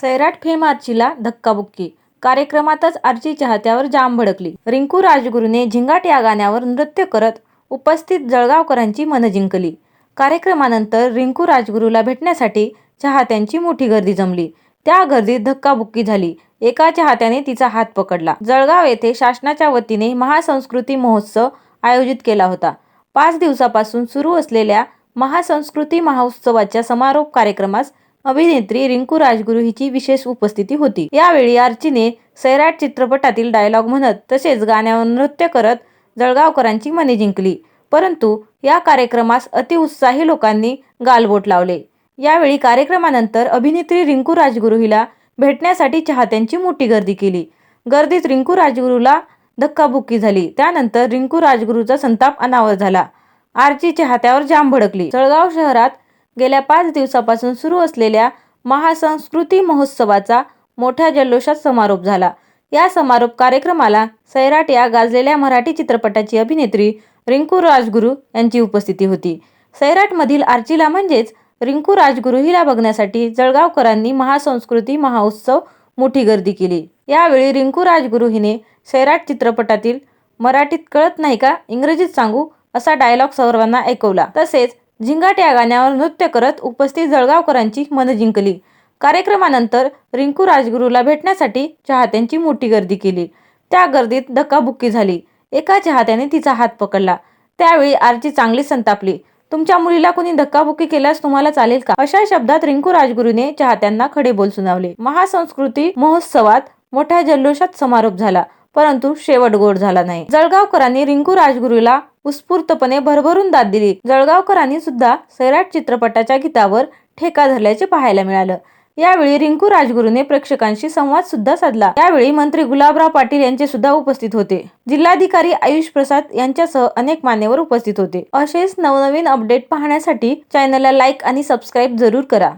Sairat fame आर्चीला धक्काबुक्की. कार्यक्रमातच आर्ची चाहत्यावर जाम भडकली. रिंकू राजगुरूने झिंगाट या गाण्यावर नृत्य करत उपस्थित जळगावकरांची मनं जिंकली. कार्यक्रमानंतर रिंकू राजगुरूला भेटण्यासाठी चाहत्यांची मोठी गर्दी जमली. त्या गर्दीत धक्काबुक्की झाली. एका चाहत्याने तिचा हात पकडला. जळगाव येथे शासनाच्या वतीने महासंस्कृती महोत्सव आयोजित केला होता. पाच दिवसापासून सुरू असलेल्या महासंस्कृती महोत्सवाच्या समारोप कार्यक्रमास अभिनेत्री रिंकू राजगुरू हिची विशेष उपस्थिती होती. यावेळी आर्चीने सैराट चित्रपटातील डायलॉग म्हणत तसेच गाण्यावर नृत्य करत जळगावकरांची मने जिंकली. परंतु या कार्यक्रमास अतिउत्साही लोकांनी गालबोट लावले. यावेळी कार्यक्रमानंतर अभिनेत्री रिंकू राजगुरू हिला भेटण्यासाठी चाहत्यांची मोठी गर्दी केली. गर्दीत रिंकू राजगुरूला धक्काबुक्की झाली. त्यानंतर रिंकू राजगुरूचा संताप अनावर झाला. आरची चाहत्यावर जाम भडकली. जळगाव शहरात गेल्या पाच दिवसापासून सुरू असलेल्या महासंस्कृती महोत्सवाचा मोठ्या जल्लोषात समारोप झाला. या समारोप कार्यक्रमाला सैराट या गाजलेल्या मराठी चित्रपटाची अभिनेत्री रिंकू राजगुरू यांची उपस्थिती होती. सैराटमधील आर्चीला म्हणजेच रिंकू राजगुरू हिला बघण्यासाठी जळगावकरांनी महासंस्कृती महाउत्सव मोठी गर्दी केली. यावेळी रिंकू राजगुरू हिने सैराट चित्रपटातील मराठीत कळत नाही का इंग्रजीत सांगू असा डायलॉग सर्वांना ऐकवला. तसेच झिंगाट या गाण्यावर नृत्य करत उपस्थित जळगावकरांची मनं जिंकली. कार्यक्रमानंतर रिंकू राजगुरूला भेटण्यासाठी चाहत्यांची मोठी गर्दी केली. त्या गर्दीत धक्काबुक्की झाली. एका चाहत्याने तिचा हात पकडला. त्यावेळी आरची चांगली संतापली तुमच्या मुलीला कोणी धक्काबुक्की केल्यास तुम्हाला चालेल का? अशा शब्दात रिंकू राजगुरूने चाहत्यांना खडे बोल सुनावले. महासंस्कृती महोत्सवात मोठ्या जल्लोषात समारोप झाला. परंतु शेवट गोड झाला नाही. जळगावकरांनी रिंकू राजगुरूला उत्स्फूर्तपणे भरभरून दाद दिली. जळगावकरांनी सुद्धा सैराट चित्रपटाच्या गीतावर ठेका धरल्याचे पाहायला मिळालं. यावेळी रिंकू राजगुरूने प्रेक्षकांशी संवाद सुद्धा साधला. यावेळी मंत्री गुलाबराव पाटील यांचे सुद्धा उपस्थित होते. जिल्हाधिकारी आयुष प्रसाद यांच्यासह अनेक मान्यवर उपस्थित होते. असेच नवनवीन अपडेट पाहण्यासाठी चॅनलला लाईक आणि सबस्क्राईब जरूर करा.